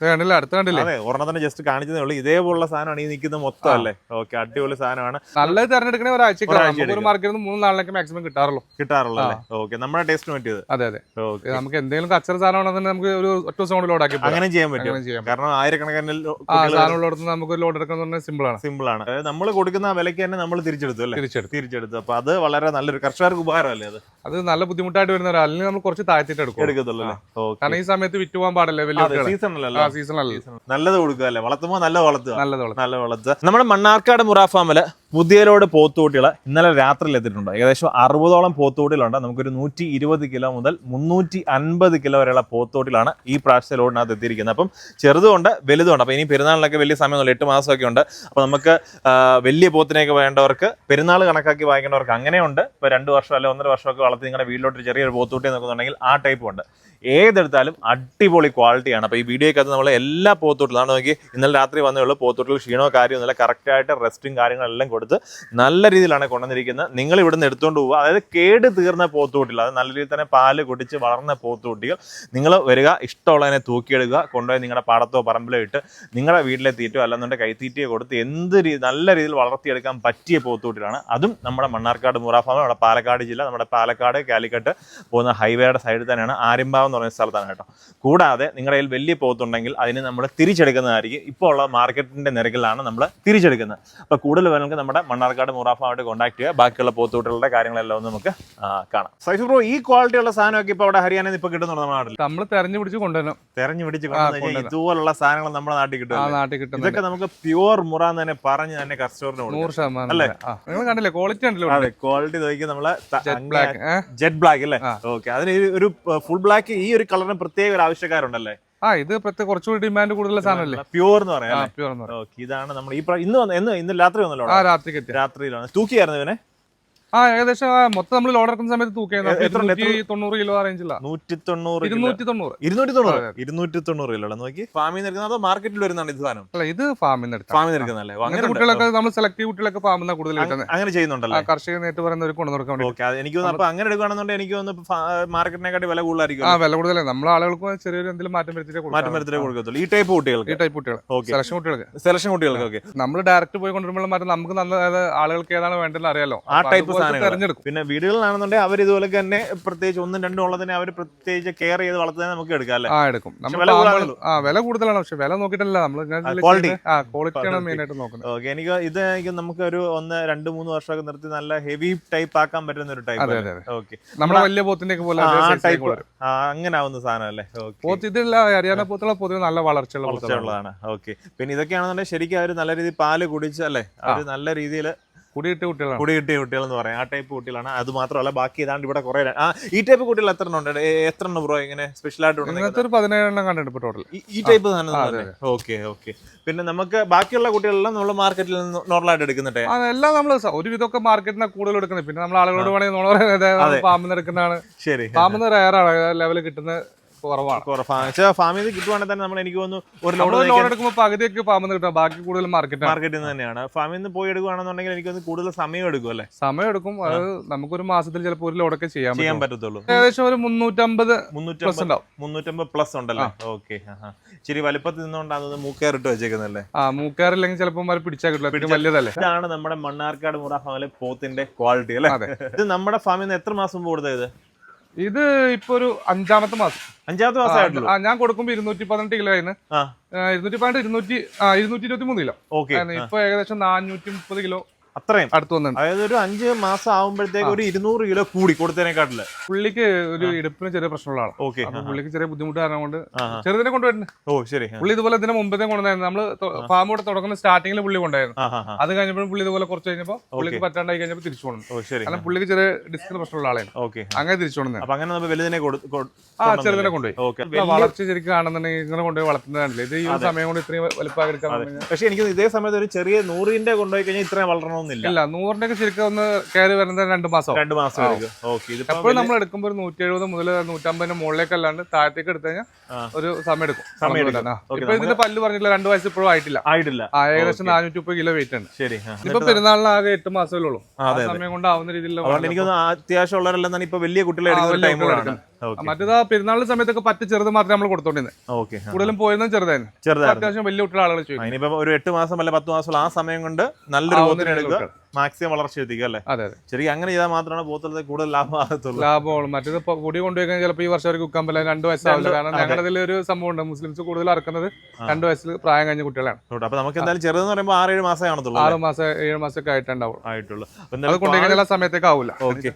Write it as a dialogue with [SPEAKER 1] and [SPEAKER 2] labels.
[SPEAKER 1] കണ്ടില്ല? അടുത്ത കണ്ടില്ല?
[SPEAKER 2] അതെ ഒരെണ്ണത്തിന് ജസ്റ്റ് കാണിച്ചതേ ഉള്ളൂ. ഇതേപോലുള്ള സാധനമാണ് ഈ നിൽക്കുന്ന മൊത്തം അല്ലേ? ഓക്കെ അടിപൊളി സാധനമാണ്.
[SPEAKER 1] നല്ലത് തെരഞ്ഞെടുക്കണേ
[SPEAKER 2] ഒരാഴ്ച
[SPEAKER 1] ഒരു. മാർക്കറ്റിൽ നിന്ന് മൂന്ന് നാളിലേക്ക് മാക്സിമം കിട്ടാറുള്ളൂ.
[SPEAKER 2] കിട്ടാറുള്ളൂ അല്ലേ? ഓക്കെ നമ്മുടെ ടേസ്റ്റ് പറ്റിയത്
[SPEAKER 1] അതെ അതെ.
[SPEAKER 2] ഓക്കെ.
[SPEAKER 1] നമുക്ക് എന്തെങ്കിലും കച്ചറ സാധനമാണെന്നുണ്ടെങ്കിൽ നമുക്ക് ഒരു ഒറ്റ ദിവസം ലോഡ് ആക്കി.
[SPEAKER 2] അങ്ങനെ ചെയ്യാൻ പറ്റും. കാരണം ആയിരക്കണക്കിന്
[SPEAKER 1] സാധനമുള്ളിടത്ത് നമുക്ക് ലോഡ് എടുക്കുന്ന സിമ്പിൾ ആണ്.
[SPEAKER 2] സിമ്പിൾ ആണ്. നമ്മൾ കൊടുക്കുന്ന വിലയ്ക്ക് തന്നെ നമ്മൾ തിരിച്ചെടുത്തു അല്ലേ?
[SPEAKER 1] തിരിച്ചെടുത്ത്.
[SPEAKER 2] തിരിച്ചെടുത്തു. അപ്പൊ അത് വളരെ നല്ലൊരു കർഷകർക്ക് ഉപകാരമല്ലേ അത്?
[SPEAKER 1] അത് നല്ല ബുദ്ധിമുട്ടായിട്ട് വരുന്നവരാ അല്ലെങ്കിൽ നമ്മൾ കുറച്ച് താഴ്ത്തിട്ട് എടുക്കും
[SPEAKER 2] എടുക്കത്തുള്ളൂ
[SPEAKER 1] കാരണം ഈ സമയത്ത് വിറ്റ് പോകാൻ പാടില്ല വലിയ
[SPEAKER 2] സീസൺ അല്ലല്ലോ
[SPEAKER 1] സീസൺ അല്ല
[SPEAKER 2] നല്ലത് കൊടുക്കുക അല്ലേ? വളർത്തുമ്പോൾ നല്ല വളർത്തുക.
[SPEAKER 1] നല്ലത്
[SPEAKER 2] നല്ല വളർത്തുക. നമ്മുടെ മണ്ണാർക്കാട് മുറ ഫാമിൽ പുതിയലോട് പോത്തുകുട്ടികൾ ഇന്നലെ രാത്രിയിൽ എത്തിയിട്ടുണ്ട്. ഏകദേശം അറുപതോളം പോത്തുകുട്ടികളുണ്ട്. നമുക്കൊരു നൂറ്റി ഇരുപത് കിലോ മുതൽ മുന്നൂറ്റി അൻപത് കിലോ വരെയുള്ള പോത്തുകുട്ടികളാണ് ഈ പ്രാവശ്യത്തെ ലോഡിനകത്ത് എത്തിയിരിക്കുന്നത്. അപ്പം ചെറുതുകൊണ്ട് വലുതുണ്ട്. അപ്പോൾ ഇനി പെരുന്നാളിനൊക്കെ വലിയ സമയമൊന്നുമില്ല എട്ട് മാസമൊക്കെ ഉണ്ട്. അപ്പോൾ നമുക്ക് വലിയ പോത്തിനെയൊക്കെ വേണ്ടവർക്ക് പെരുന്നാൾ കണക്കാക്കി വാങ്ങിക്കേണ്ടവർക്ക് അങ്ങനെയുണ്ട്. ഇപ്പോൾ രണ്ട് വർഷം അല്ലെങ്കിൽ ഒന്നര വർഷമൊക്കെ വളർത്തി നിങ്ങളുടെ വീട്ടിലോട്ട് ചെറിയൊരു പോത്തുകുട്ടി നോക്കുന്നുണ്ടെങ്കിൽ ആ ടൈപ്പ് ഉണ്ട്. ഏതെടുത്താലും അടിപൊളി ക്വാളിറ്റിയാണ് അപ്പോൾ ഈ വീഡിയോക്കകത്ത് നമ്മൾ എല്ലാ പോത്തുകൂട്ടിലും ആണ് നോക്കി ഇന്നലെ രാത്രി വന്നേ ഉള്ളൂ. പോത്തുകൂട്ടിൽ ക്ഷീണോ കാര്യമൊന്നുമില്ല കറക്റ്റായിട്ട് റെസ്റ്റും കാര്യങ്ങളെല്ലാം കൊടുത്ത് നല്ല രീതിയിലാണ് കൊണ്ടുവന്നിരിക്കുന്നത്. നിങ്ങൾ ഇവിടുന്ന് എടുത്തുകൊണ്ട് പോവുക. അതായത് കേട് തീർന്ന പോത്തുകുട്ടികൾ അത് നല്ല രീതിയിൽ തന്നെ പാൽ കുടിച്ച് വളർന്ന പോത്തുകുട്ടികൾ നിങ്ങൾ വരിക ഇഷ്ടമുള്ളതിനെ തൂക്കിയെടുക്കുക കൊണ്ടുപോയി നിങ്ങളുടെ പാടത്തോ പറമ്പിലോ ഇട്ട് നിങ്ങളുടെ വീട്ടിലെ തീറ്റോ അല്ലെന്നുണ്ടെങ്കിൽ കൈത്തീറ്റയോ കൊടുത്ത് എന്ത് രീതി നല്ല രീതിയിൽ വളർത്തിയെടുക്കാൻ പറ്റിയ പോത്തുകുട്ടികളാണ് അതും നമ്മുടെ മണ്ണാർക്കാട് മുറാഫാമ നമ്മുടെ പാലക്കാട് ജില്ല നമ്മുടെ പാലക്കാട് കാലിക്കട്ട് പോകുന്ന ഹൈവേയുടെ സൈഡിൽ തന്നെയാണ് ആര്യമ്പാവ് എന്ന് പറയുന്ന സ്ഥലത്താണ് കേട്ടോ. കൂടാതെ നിങ്ങളുടെ കയ്യിൽ വലിയ പോത്തുണ്ടെങ്കിൽ അതിന് നമ്മൾ തിരിച്ചെടുക്കുന്നതായിരിക്കും. ഇപ്പോൾ ഉള്ള മാർക്കറ്റിന്റെ നിരക്കിലാണ് നമ്മൾ തിരിച്ചെടുക്കുന്നത്. അപ്പോൾ കൂടുതൽ വിവരങ്ങൾക്ക് നമ്മുടെ മണ്ണാർക്കാട് മുറാഫായിട്ട് കോൺടാക്ട് ചെയ്യുക. ബാക്കിയുള്ള പോത്തൂട്ടുകളുടെ കാര്യങ്ങളെല്ലാം ഒന്ന് നമുക്ക് കാണാം. സൈഫ് ബ്രോ ഈ ക്വാളിറ്റിയുള്ള സാധനമൊക്കെ ഇപ്പോൾ അവിടെ ഹരിയാനയിൽ ഇപ്പോൾ കിട്ടുന്നുണ്ട് നമ്മുടെ നാട്ടിൽ?
[SPEAKER 1] നമ്മൾ തെരഞ്ഞു പിടിച്ച് കൊണ്ടുവരണം.
[SPEAKER 2] തെരഞ്ഞു പിടിച്ച്
[SPEAKER 1] കൊണ്ടുവരാം.
[SPEAKER 2] ഇതുപോലുള്ള സാധനങ്ങൾ നമ്മുടെ നാട്ടിൽ കിട്ടും
[SPEAKER 1] നാട്ടിൽ കിട്ടും
[SPEAKER 2] ഇതൊക്കെ നമുക്ക് പ്യുവർ മുറ എന്ന് തന്നെ പറഞ്ഞ് തന്നെ കസ്റ്റമറിന്
[SPEAKER 1] നൂറ് ശതമാനം
[SPEAKER 2] അല്ലേ?
[SPEAKER 1] നിങ്ങൾ കണ്ടില്ലേ? ക്വാളിറ്റി ഉണ്ടല്ലോ
[SPEAKER 2] അതെ ക്വാളിറ്റി നോക്കി നമ്മൾ
[SPEAKER 1] ജെറ്റ് ബ്ലാക്ക്
[SPEAKER 2] ജെറ്റ് ബ്ലാക്ക് അല്ലേ. ഓക്കെ അതിന് ഒരു ഫുൾ ബ്ലാക്ക് ഈ ഒരു കളറിന് പ്രത്യേക ഒരു ആവശ്യക്കാരുണ്ടല്ലേ?
[SPEAKER 1] ആ ഇത് പ്രത്യേക കുറച്ചുകൂടി ഡിമാൻഡ് കൂടുതലുള്ള സാധനമല്ലേ?
[SPEAKER 2] പ്യൂർ എന്ന് പറയാം
[SPEAKER 1] പ്യൂർ എന്ന് പറയാം.
[SPEAKER 2] ഓക്കെ ഇതാണ് നമ്മൾ ഈ ഇന്ന് ഇന്ന് രാത്രി വന്നല്ലോ
[SPEAKER 1] ആ രാത്രി എത്തിയ?
[SPEAKER 2] രാത്രിയിലാണ്. തൂക്കിയായിരുന്നു ഇവനെ?
[SPEAKER 1] ആ ഏകദേശം മൊത്തം നമ്മൾ ലോഡ് ഇറക്കുന്ന സമയത്ത്? തൂക്കിയായിരുന്നു തൊണ്ണൂറ് കിലോ റേഞ്ചില്ല
[SPEAKER 2] നൂറ്റി തൊണ്ണൂറ് കിലോ.
[SPEAKER 1] ഇരുന്നൂറ്റി തൊണ്ണൂറ്
[SPEAKER 2] ഇരുന്നൂറ്റി തൊണ്ണൂറ് ഇരുന്നൂറ്റി തൊണ്ണൂറ് കിലോ നോക്കി? ഫാമിൽ നിന്ന് മാർക്കറ്റിൽ വരുന്നതാണ് ഇത് സാധനം?
[SPEAKER 1] അല്ല ഇത് ഫാമിൽ നിന്ന്
[SPEAKER 2] ഫാമിൽ നിന്ന് അങ്ങനെ
[SPEAKER 1] കുട്ടികളൊക്കെ നമ്മൾ സെലക്ട് കുട്ടികളൊക്കെ ഫാമിൽ നിന്ന് കൂടുതൽ
[SPEAKER 2] അങ്ങനെ ചെയ്യുന്നുണ്ടല്ലേ?
[SPEAKER 1] കർഷക നേരിട്ട് ഒരു കൊണ്ടു കൊടുക്കാൻ വേണ്ടി
[SPEAKER 2] ഓക്കെ എനിക്ക് അപ്പൊ അങ്ങനെ എടുക്കുകയാണെന്നുണ്ടെങ്കിൽ എനിക്ക് മാർക്കറ്റിനെക്കാട്ടി വില കൂടുതലായിരിക്കും
[SPEAKER 1] ആ വില കൂടുതലേ നമ്മളെ ആളുകൾക്ക് ചെറിയൊരു എന്തെങ്കിലും മാറ്റം
[SPEAKER 2] കൊടുക്കത്തുള്ളൂ. ഈ ടൈപ്പ് കുട്ടികൾക്ക്?
[SPEAKER 1] ഈ ടൈപ്പ് കുട്ടികൾ
[SPEAKER 2] ഓക്കെ.
[SPEAKER 1] സെലക്ഷൻ കുട്ടികൾക്ക്.
[SPEAKER 2] സെലക്ഷൻ കുട്ടികൾക്ക് ഓക്കെ.
[SPEAKER 1] നമ്മൾ ഡയറക്റ്റ് പോയി കൊണ്ടുവരുമ്പോൾ മാറ്റം നമുക്ക് നല്ല ആളുകൾക്ക് ഏതാണ് വേണ്ടതെന്ന് അറിയാലോ.
[SPEAKER 2] ആ
[SPEAKER 1] അതുപോലത്തെ
[SPEAKER 2] സാധനങ്ങൾ. പിന്നെ വീടുകളിലാണെന്നുണ്ടെങ്കിൽ അവർ ഇതുപോലെ തന്നെ പ്രത്യേകിച്ച് ഒന്നും രണ്ടും ഉള്ളതിനെ അവർ പ്രത്യേകിച്ച് കെയർ ചെയ്ത് വളർത്തുന്നത് നമുക്ക് എടുക്കാം അല്ലേ?
[SPEAKER 1] ആ എടുക്കും. നമ്മൾ ആ വില കൂടുതലാണ്. പക്ഷെ വില നോക്കിയിട്ടല്ല നമ്മൾ
[SPEAKER 2] ക്വാളിറ്റി
[SPEAKER 1] ആ ക്വാളിറ്റിയാണ്. മെയിൻ ആയിട്ട് നോക്കുന്നത്.
[SPEAKER 2] ഓക്കെ എനിക്ക് ഇത് എനിക്ക് നമുക്ക് ഒരു ഒന്ന് രണ്ട് മൂന്ന് വർഷമൊക്കെ നിർത്തി നല്ല ഹെവി ടൈപ്പ് ആക്കാൻ പറ്റുന്ന ഒരു ടൈപ്പ് ഓക്കെ.
[SPEAKER 1] നമ്മുടെ വലിയ പോത്തിന്റെ ഒക്കെ പോലെ
[SPEAKER 2] ടൈപ്പ്. അങ്ങനെ ആവുന്ന സാധനം അല്ലേ? ഓക്കെ.
[SPEAKER 1] പോത്ത് ഇതില്ല ഹരിയാന പോത്തുള്ള പൊതുവെ നല്ല വളർച്ചയുള്ള ഉള്ളതാണ്
[SPEAKER 2] കുറച്ചുള്ളതാണ് ഓക്കെ. പിന്നെ ഇതൊക്കെയാണെന്നുണ്ടെങ്കിൽ ശരിക്കും അവർ നല്ല രീതിയിൽ പാൽ കുടിച്ചല്ലേ അവർ നല്ല രീതിയിൽ
[SPEAKER 1] കുടിയിട്ട കുട്ടികളാണ്?
[SPEAKER 2] കുടിയിട്ടിയ കുട്ടികൾ എന്ന് പറയാം. ആ ടൈപ്പ് കുട്ടികളാണ്. അത് മാത്രമല്ല ബാക്കി ഏതാണ്ട് ഇവിടെ കുറെ ആ ഈ ടൈപ്പ് കുട്ടികൾ എത്ര എണ്ണം ഉണ്ട് എത്ര എണ്ണം ബ്രോ ഇങ്ങനെ സ്പെഷ്യൽ ആയിട്ട് ഉണ്ടെങ്കിൽ
[SPEAKER 1] ഇങ്ങനത്തെ ഒരു പതിനേഴെണ്ണം കണ്ടിട്ടുണ്ട് ടോട്ടൽ
[SPEAKER 2] ഈ ടൈപ്പ് തന്നെ. Okay okay. പിന്നെ നമുക്ക് ബാക്കിയുള്ള കുട്ടികളെല്ലാം നമ്മൾ മാർക്കറ്റിൽ നിന്ന് നോർമൽ ആയിട്ട് അതെല്ലാം
[SPEAKER 1] എല്ലാം നമ്മൾ ഒരു വിധമൊക്കെ നിന്ന് കൂടുതൽ എടുക്കുന്നത്. പിന്നെ നമ്മൾ ആളുകളോട് വേണമെങ്കിൽ
[SPEAKER 2] പാമ്പ്.
[SPEAKER 1] ഫാമിൽ നിന്ന് എടുക്കുന്നതാണ്.
[SPEAKER 2] ശരി.
[SPEAKER 1] പാമ്പ് നിന്ന് റയറാണ് ലെവൽ കിട്ടുന്നത് കുറവാണ്.
[SPEAKER 2] ഫാമിൽ നിന്ന് കിട്ടുവാണെങ്കിൽ തന്നെ നമ്മൾ എനിക്ക് തോന്നുന്നു ഒരു ലോഡ്
[SPEAKER 1] ലോൺ എടുക്കുമ്പോൾ പകുതിയൊക്കെ ഫാമിൽ കിട്ടും. ബാക്കി കൂടുതൽ മാർക്കറ്റാണ്
[SPEAKER 2] മാർക്കറ്റിൽ നിന്ന് തന്നെയാണ്. ഫാമിൽ നിന്ന് പോയി എടുക്കുകയാണെന്നുണ്ടെങ്കിൽ എനിക്ക് തോന്നുന്നു കൂടുതൽ സമയം എടുക്കും അല്ലേ?
[SPEAKER 1] സമയം എടുക്കും. അത് നമുക്കൊരു മാസത്തിൽ ചിലപ്പോൾ ഒരു ലോഡൊക്കെ ചെയ്യാൻ
[SPEAKER 2] ചെയ്യാൻ
[SPEAKER 1] പറ്റും.
[SPEAKER 2] പറ്റത്തുള്ളൂ.
[SPEAKER 1] ഏകദേശം ഒരു മുന്നൂറ്റമ്പത്
[SPEAKER 2] മുന്നൂറ്റമ്പത് മുന്നൂറ്റമ്പത് പ്ലസ് ഉണ്ടല്ലേ? ഓക്കെ. ശരി വലുപ്പത്തിൽ നിന്നുകൊണ്ടാണ് മൂക്കേറിട്ട് വെച്ചേക്കുന്നല്ലേ
[SPEAKER 1] ആ മൂക്കേറില്ലെങ്കിൽ ചിലപ്പോൾ അവർ പിടിച്ചാൽ കിട്ടില്ല. വലിയതല്ലേ
[SPEAKER 2] ഇതാണ് നമ്മുടെ മണ്ണാർക്കാട് മുറ ഫാമിലെ പോത്തിന്റെ ക്വാളിറ്റി അല്ലേ. ഇത് നമ്മുടെ ഫാമിൽ നിന്ന് എത്ര മാസം മുമ്പ് കൊടുത്തത് ഇത്
[SPEAKER 1] ഇപ്പൊ ഒരു അഞ്ചാമത്തെ മാസം.
[SPEAKER 2] അഞ്ചാമത്തെ മാസം
[SPEAKER 1] ആ, ഞാൻ കൊടുക്കുമ്പോ ഇരുന്നൂറ്റി പതിനെട്ട് കിലോ ആയിരുന്നു. ഇരുന്നൂറ്റി പതിനെട്ട് ഇരുന്നൂറ്റി ഇരുന്നൂറ്റി ഇരുപത്തി മൂന്ന് കിലോ. ഇപ്പൊ ഏകദേശം നാനൂറ്റി മുപ്പത് കിലോ
[SPEAKER 2] അത്രയും.
[SPEAKER 1] അടുത്ത് വന്നിട്ടുണ്ട്.
[SPEAKER 2] അതായത് ഒരു അഞ്ച് മാസം ആകുമ്പോഴത്തേക്ക് ഒരു ഇരുന്നൂറ് കിലോ കൂടി കൊടുത്തതിനെക്കാട്ടിൽ.
[SPEAKER 1] പുള്ളിക്ക് ഒരു ഇടുപ്പിന് ചെറിയ പ്രശ്നമുള്ള ആളാണ്
[SPEAKER 2] ഓക്കെ
[SPEAKER 1] പുള്ളിക്ക് ചെറിയ ബുദ്ധിമുട്ട് കാരണം കൊണ്ട്. ചെറുതിനെ കൊണ്ടുവരുന്നത്.
[SPEAKER 2] ഓ ശരി.
[SPEAKER 1] പുള്ളി ഇതുപോലെ ഇതിന് മുമ്പത്തെ കൊണ്ടുവന്നായിരുന്നു. നമ്മൾ ഫാം കൂടെ തുടങ്ങുന്ന സ്റ്റാർട്ടിങ്ങിൽ പുള്ളി കൊണ്ടായിരുന്നു. അത് കഴിഞ്ഞപ്പോൾ പുള്ളി ഇതുപോലെ കുറച്ച് കഴിഞ്ഞപ്പോൾ പുള്ളിക്ക് പറ്റാണ്ടായി കഴിഞ്ഞപ്പോൾ തിരിച്ചു കൊണ്ടു
[SPEAKER 2] ഓ ശരി.
[SPEAKER 1] കാരണം പുള്ളിക്ക് ചെറിയ ഡിസ്കിന് പ്രശ്നമുള്ള ആളായിരുന്നു.
[SPEAKER 2] ഓക്കെ.
[SPEAKER 1] അങ്ങനെ തിരിച്ചു കൊണ്ടുവന്നത്
[SPEAKER 2] അപ്പൊ അങ്ങനെ നമ്മൾ വലുതിനെ
[SPEAKER 1] ആ ചെറുതിനെ കൊണ്ടുപോയി. വളർച്ച ശരിക്കും കാണുന്നുണ്ടെങ്കിൽ ഇങ്ങനെ കൊണ്ടുപോയി വളർത്തുന്നതാണല്ലേ ഇത് ഈ സമയം കൊണ്ട് ഇത്രയും വലുപ്പം
[SPEAKER 2] പക്ഷെ എനിക്ക് ഇതേ സമയത്ത് ഒരു ചെറിയ നൂറിന്റെ കൊണ്ടുപോയി കഴിഞ്ഞാൽ ഇത്രയും വളരണമെന്നില്ല
[SPEAKER 1] ഇല്ല നൂറിന്റെ ശരിക്കും ഒന്ന് കയറി വരുന്നത് രണ്ട് മാസം.
[SPEAKER 2] രണ്ട് മാസം
[SPEAKER 1] എപ്പോഴും നമ്മൾ എടുക്കുമ്പോൾ നൂറ്റി എഴുപത് മുതൽ നൂറ്റമ്പതിന്റെ മുകളിലേക്ക് അല്ലാണ്ട് താഴത്തേക്ക് എടുത്തു കഴിഞ്ഞാൽ ഒരു സമയം എടുക്കും
[SPEAKER 2] സമയം
[SPEAKER 1] ഇപ്പൊ ഇതിന്റെ പല്ല് പറഞ്ഞില്ല രണ്ട് വയസ്സ് ഇപ്പോഴും ആയിട്ടില്ല.
[SPEAKER 2] ആയിട്ടില്ല.
[SPEAKER 1] ഏകദേശം നാനൂറ്റി മുപ്പത് കിലോ വെയിറ്റ് ഉണ്ട്.
[SPEAKER 2] ശരി.
[SPEAKER 1] ഇപ്പൊ പെരുന്നാളിന് ആകെ എട്ട് മാസമേ ഉള്ളൂ. സമയം കൊണ്ട് ആവുന്ന രീതിയിലുള്ള
[SPEAKER 2] എനിക്ക് അത്യാവശ്യം ഉള്ളവരെല്ലാം തന്നെ ഇപ്പൊ വലിയ കുട്ടികളെ എടുക്കുന്ന ടൈമുകളാണ്
[SPEAKER 1] മറ്റേത് ആ പെരുന്നാളിന്റെ സമയത്തൊക്കെ പറ്റ ചെറുത് മാത്രമേ നമ്മൾ കൊടുത്തോണ്ടിരുന്നത്
[SPEAKER 2] ഓക്കെ
[SPEAKER 1] കൂടുതലും പോയിരുന്നത് ചെറുതായിരുന്നു. ചെറുതായി
[SPEAKER 2] ചെറുതായിരുന്നു
[SPEAKER 1] അത്യാവശ്യം വലിയ കുട്ടികളെ ആളുകൾ ചോദിക്കും
[SPEAKER 2] ഇനിയിപ്പോ ഒരു എട്ട് മാസം അല്ലെ പത്ത് മാസം ആ സമയം കൊണ്ട് നല്ലൊരു പോത്തിനെ എടുക്കുക. മാക്സിമം വളർച്ച എത്തിക്കുക അല്ലേ?
[SPEAKER 1] അതെ
[SPEAKER 2] ശരിക്കും അങ്ങനെ ചെയ്താൽ മാത്രമാണ് പോത്തലത്തെ കൂടുതൽ ലാഭമാകത്തുള്ളൂ
[SPEAKER 1] ലാഭമുള്ളൂ. മറ്റേത് കൂടി കൊണ്ടുപോയി ചിലപ്പോൾ ഈ വർഷം അവർക്ക് വിൽക്കാൻ പറ്റില്ല രണ്ട് വയസ്സാവില്ല. കാരണം. ഞങ്ങളുടെ ഇതിൽ ഒരു സംഭവം ഉണ്ട്. മുസ്ലിംസ് കൂടുതൽ അറക്കുന്നത് രണ്ട് വയസ്സിൽ പ്രായം കഴിഞ്ഞ കുട്ടികളാണ്.
[SPEAKER 2] അപ്പൊ നമുക്ക് എന്തായാലും ചെറുതെന്ന് പറയുമ്പോൾ ആറ് ഏഴ് മാസമേ കാണത്തുള്ളൂ
[SPEAKER 1] ആറ് മാസം ഏഴ് മാസമൊക്കെ ആയിട്ടുണ്ടാവും
[SPEAKER 2] ആയിട്ടുള്ളൂ.
[SPEAKER 1] അത് കൊണ്ടുപോയി ആ സമയത്തേക്ക് ആവില്ല
[SPEAKER 2] ഓക്കെ